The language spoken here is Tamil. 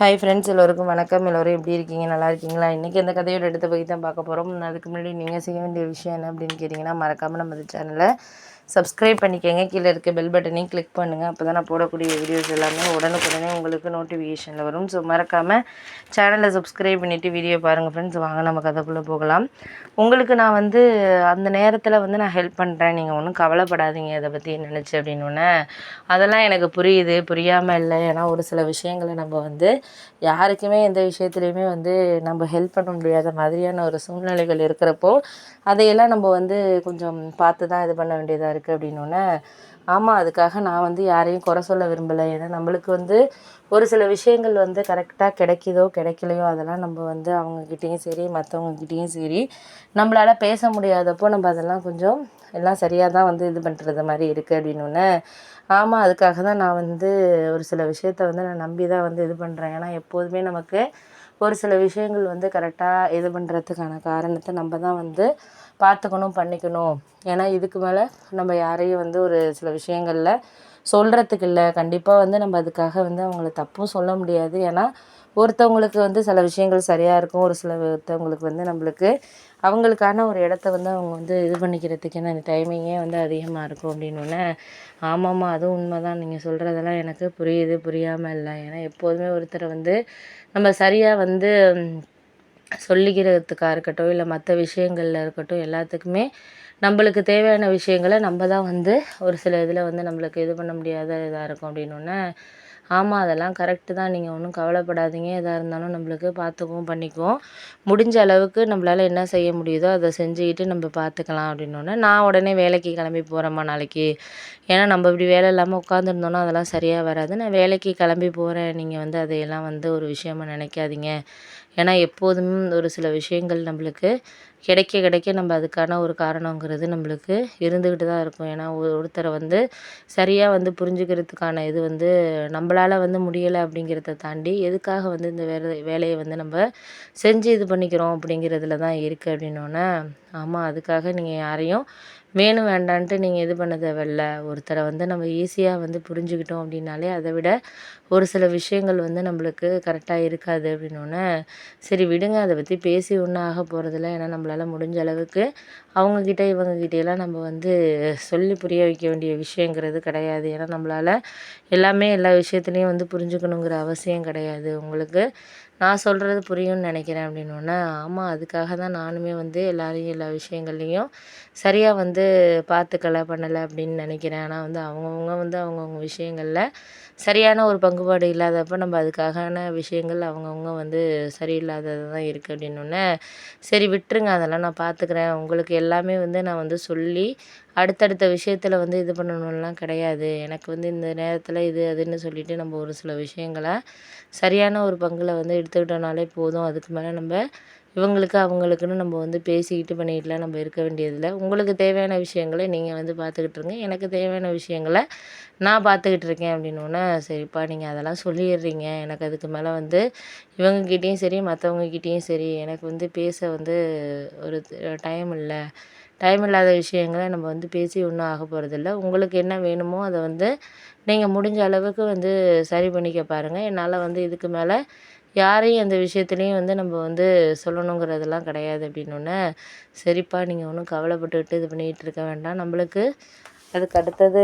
ஹாய் ஃப்ரெண்ட்ஸ் எல்லோருக்கும் வணக்கம். எல்லோரும் எப்படி இருக்கீங்க? நல்லா இருக்கீங்களா? இன்றைக்கி இந்த கதையோட எடுத்த பற்றி தான் பார்க்க போகிறோம் அதுக்கு முன்னாடி நீங்கள் செய்ய வேண்டிய விஷயம் என்ன அப்படின்னு கேட்டிங்கன்னா மறக்காமல் நம்ம சேனலை சப்ஸ்கிரைப் பண்ணிக்கோங்க. கீழே இருக்க பெல் பட்டனையும் கிளிக் பண்ணுங்கள் அப்போ தான் நான் போடக்கூடிய வீடியோஸ் எல்லாமே உடனுக்குடனே உங்களுக்கு நோட்டிஃபிகேஷனில் வரும். ஸோ மறக்காமல் சேனலை சப்ஸ்கிரைப் பண்ணிவிட்டு வீடியோ பாருங்கள் ஃப்ரெண்ட்ஸ் வாங்க நம்ம கதைக்குள்ளே போகலாம். உங்களுக்கு நான் வந்து அந்த நேரத்தில் வந்து நான் ஹெல்ப் பண்ணுறேன் நீங்கள் ஒன்றும் கவலைப்படாதீங்க. அதை பற்றி நினச்சி அப்படின்னு அதெல்லாம் எனக்கு புரியுது. புரியாமல் இல்லை. ஏன்னா ஒரு சில விஷயங்களை நம்ம வந்து யாருக்குமே எந்த விஷயத்துலையுமே வந்து நம்ம ஹெல்ப் பண்ண முடியாத மாதிரியான ஒரு சூழ்நிலைகள் இருக்கிறப்போ அதையெல்லாம் நம்ம வந்து கொஞ்சம் பார்த்து தான் இது பண்ண வேண்டியதாக இருக்குது அப்படின்னோடனே ஆமாம் அதுக்காக நான் வந்து யாரையும் குறை சொல்ல விரும்பலை. ஏன்னா நம்மளுக்கு வந்து ஒரு சில விஷயங்கள் வந்து கரெக்டாக கிடைக்குதோ கிடைக்கலையோ அதெல்லாம் நம்ம வந்து அவங்கக்கிட்டேயும் சரி மற்றவங்கக்கிட்டேயும் சரி நம்மளால் பேச முடியாதப்போ நம்ம அதெல்லாம் கொஞ்சம் எல்லாம் சரியாக தான் வந்து இது பண்ணுறது மாதிரி இருக்குது அப்படின்னோடனே ஆமாம் அதுக்காக தான் நான் வந்து ஒரு சில விஷயத்த வந்து நான் நம்பி தான் வந்து இது பண்ணுறேன் ஏன்னா எப்போதுமே நமக்கு ஒரு சில விஷயங்கள் வந்து கரெக்டாக இது பண்ணுறதுக்கான காரணத்தை நம்ம தான் வந்து பார்த்துக்கணும் பண்ணிக்கணும். ஏன்னா இதுக்கு மேலே நம்ம யாரையும் வந்து ஒரு சில விஷயங்களில் சொல்கிறதுக்கு இல்லை. கண்டிப்பாக வந்து நம்ம அதுக்காக வந்து அவங்கள தப்பும் சொல்ல முடியாது. ஏன்னா ஒருத்தவங்களுக்கு வந்து சில விஷயங்கள் சரியாக இருக்கும். ஒரு சில ஒருத்தவங்களுக்கு வந்து நம்மளுக்கு அவங்களுக்கான ஒரு இடத்த வந்து அவங்க வந்து இது பண்ணிக்கிறதுக்கான அந்த டைமிங்கே வந்து அதிகமாக இருக்கும் அப்படின்னோடனே ஆமாம்மா அதுவும் உண்மை தான் நீங்கள் சொல்கிறதெல்லாம் எனக்கு புரியுது புரியாமல் இல்லை. ஏன்னா எப்போதுமே ஒருத்தரை வந்து நம்ம சரியாக வந்து சொல்லிக்கிறதுக்காக இருக்கட்டும் இல்லை மற்ற விஷயங்களில் இருக்கட்டும் எல்லாத்துக்குமே நம்மளுக்கு தேவையான விஷயங்களை நம்ம தான் வந்து ஒரு சில இதில் வந்து நம்மளுக்கு இது பண்ண முடியாத இதாக இருக்கும் அப்படின்னோடனே ஆமாம் அதெல்லாம் கரெக்டு தான். நீங்கள் ஒன்றும் கவலைப்படாதீங்க. எதாக இருந்தாலும் நம்மளுக்கு பார்த்துக்குவோம் பண்ணிக்குவோம். முடிஞ்ச அளவுக்கு நம்மளால் என்ன செய்ய முடியுதோ அதை செஞ்சுக்கிட்டு நம்ம பார்த்துக்கலாம் அப்படின்னோடனே நான் உடனே வேலைக்கு கிளம்பி போகிறேம்மா நாளைக்கு. ஏன்னா நம்ம இப்படி வேலை இல்லாமல் உட்காந்துருந்தோன்னா அதெல்லாம் சரியாக வராது. நான் வேலைக்கு கிளம்பி போகிறேன் நீங்கள் வந்து அதையெல்லாம் வந்து ஒரு விஷயமா நினைக்காதீங்க. ஏன்னா எப்போதும் ஒரு சில விஷயங்கள் நம்மளுக்கு கிடைக்க கிடைக்க நம்ம அதுக்கான ஒரு காரணங்கிறது நம்மளுக்கு இருந்துக்கிட்டு தான் இருக்கும். ஏன்னா ஒருத்தரை வந்து சரியாக வந்து புரிஞ்சுக்கிறதுக்கான இது வந்து நம்மளால் வந்து முடியலை அப்படிங்கிறத தாண்டி எதுக்காக வந்து இந்த வேலை வேலையை வந்து நம்ம செஞ்சு இது பண்ணிக்கிறோம் அப்படிங்கிறதுல தான் இருக்குது அப்படின்னோடனே ஆமாம் அதுக்காக நீங்கள் யாரையும் வேணும் வேண்டான்ட்டு நீங்கள் இது பண்ண தேவையில்ல. ஒருத்தரை வந்து நம்ம ஈஸியாக வந்து புரிஞ்சுக்கிட்டோம் அப்படின்னாலே அதை விட ஒரு சில விஷயங்கள் வந்து நம்மளுக்கு கரெக்டாக இருக்காது அப்படின்னோடனே சரி விடுங்க அதை பற்றி பேசி ஒன்றும் ஆக போகிறதில்ல ஏன்னா நம்மளால் முடிஞ்ச அளவுக்கு அவங்கக்கிட்ட இவங்கக்கிட்டையெல்லாம் நம்ம வந்து சொல்லி புரிய வைக்க வேண்டிய விஷயங்கிறது கிடையாது. ஏன்னா நம்மளால் எல்லாமே எல்லா விஷயத்துலையும் வந்து புரிஞ்சுக்கணுங்கிற அவசியம் கிடையாது. உங்களுக்கு நான் சொல்கிறது புரியும்னு நினைக்கிறேன் அப்படின்னோடனே ஆமாம் அதுக்காக தான் நானுமே வந்து எல்லாரையும் எல்லா விஷயங்கள்லையும் சரியாக வந்து பார்த்துக்கல பண்ணலை அப்படின்னு நினைக்கிறேன். ஆனால் வந்து அவங்கவுங்க வந்து அவங்கவுங்க விஷயங்களில் சரியான ஒரு பங்குபாடு இல்லாதப்போ நம்ம அதுக்கான விஷயங்கள் அவங்கவுங்க வந்து சரியில்லாதது தான் இருக்குது அப்படின்னோடனே சரி விட்டுருங்க. அதெல்லாம் நான் பார்த்துக்கிறேன் உங்களுக்கு எல்லாமே வந்து நான் வந்து சொல்லி அடுத்தடுத்த விஷயத்தில் வந்து இது பண்ணணும்லாம் கிடையாது. எனக்கு வந்து இந்த நேரத்தில் இது அதுன்னு சொல்லிட்டு நம்ம ஒரு சில விஷயங்களை சரியான ஒரு பங்கில் வந்து எடுத்துக்கிட்டோம்னாலே போதும். அதுக்கு மேலே நம்ம இவங்களுக்கு அவங்களுக்குன்னு நம்ம வந்து பேசிக்கிட்டு பண்ணிக்கிட்டுலாம் நம்ம இருக்க வேண்டியதில்லை. உங்களுக்கு தேவையான விஷயங்களை நீங்கள் வந்து பார்த்துக்கிட்டுருங்க எனக்கு தேவையான விஷயங்களை நான் பார்த்துக்கிட்டு இருக்கேன் அப்படின்னோடனே சரிப்பா நீங்கள் அதெல்லாம் சொல்லிடுறீங்க. எனக்கு அதுக்கு மேலே வந்து இவங்கக்கிட்டேயும் சரி மற்றவங்கக்கிட்டேயும் சரி எனக்கு வந்து பேச வந்து ஒரு டைம் இல்லை. டைம் இல்லாத விஷயங்களை நம்ம வந்து பேசி ஒன்றும் ஆக போகிறதில்ல உங்களுக்கு என்ன வேணுமோ அதை வந்து நீங்கள் முடிஞ்ச அளவுக்கு வந்து சரி பண்ணிக்க பாருங்கள் என்னால் வந்து இதுக்கு மேலே யாரையும் எந்த விஷயத்துலையும் வந்து நம்ம வந்து சொல்லணுங்கிறதெல்லாம் கிடையாது அப்படின்னோடனே சரிப்பா நீங்கள் ஒன்றும் கவலைப்பட்டுக்கிட்டு இது பண்ணிகிட்டு இருக்க வேண்டாம். நம்மளுக்கு அதுக்கு அடுத்தது